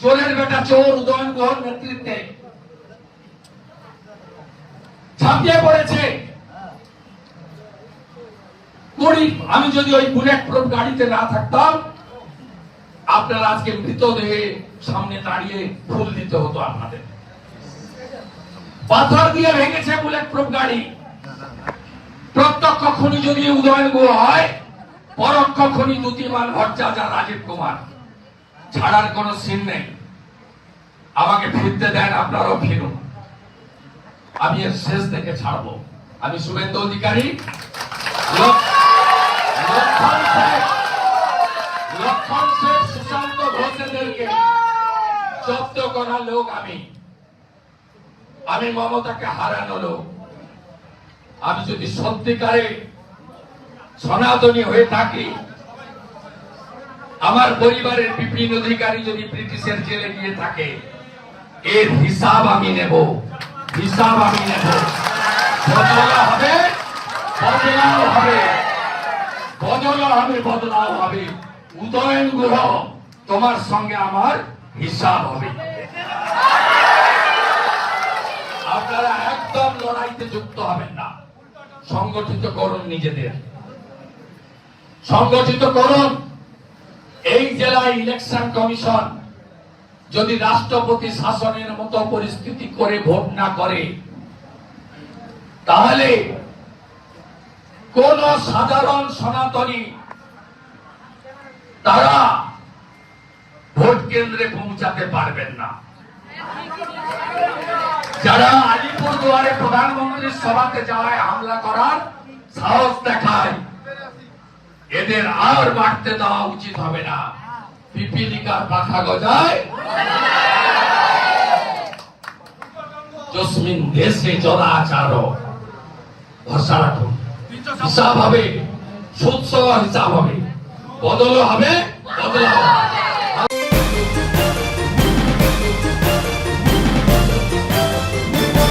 চোরের বেটা চোর, উদয়ন গুহর নেতৃত্বে। ছাপিয়ে পড়েছে। আমি যদি ওই বুলেট প্রুফ গাড়িতে না থাকতাম, আপনার আজকে মৃতদেহে সামনে দাঁড়িয়ে ফুল দিতে হতো আপনাদের। পাথর দিয়ে ভেঙেছে বুলেট প্রুফ গাড়ি। প্রত্যক্ষ খনি যদি উদয়ন গুহ হয়, পরোক্ষ খনি দুতিমান ভট্টাচার্য রাজীব কুমার। ছাড়ার কোন সিন নেই। আমাকে ফিরতে দেন, আপনারাও ফিরুন। আমি এর শেষ থেকে ছাড়বো। আমি শুভেন্দু অধিকারী। করা লোক আমি। আমি মমতাকে হারানো লোক। আমি যদি সত্যিকারে সনাতনী হয়ে থাকি আমার পরিবারের বিপিন অধিকারী যদি ব্রিটিশের জেলে গিয়ে থাকে, এর হিসাব আমি নেব। হিসাব আমি নেব। হবে, বদলাও হবে। বদলা হবে, বদলাও হবে। উদয়ন গ্রহ তোমার সঙ্গে আমার হিসাব হবে। আপনারা একদম লড়াইতে যুক্ত হবেন না। সংগঠিত করুন নিজেদের। সংগঠিত করুন। এই জেলায় ইলেকশন কমিশন যদি রাষ্ট্রপতি শাসনের মতো পরিস্থিতি করে ভোট না করে, তাহলে কোন সাধারণ সনাতনী তারা ভোট কেন্দ্রে পৌঁছাতে পারবেন না। যারা আলিপুর দুয়ারে প্রধানমন্ত্রীর সভাতে যাওয়ায় হামলা করার সাহস দেখায় এদের আর বাড়তে দেওয়া উচিত হবে না। পিপিলিকার পাখা গজায়। জসমিন দেশে জলাচার। ভরসা রাখুন। হিসাব হবে সুৎস হিসাব হবে। বদল হবে বদল হবে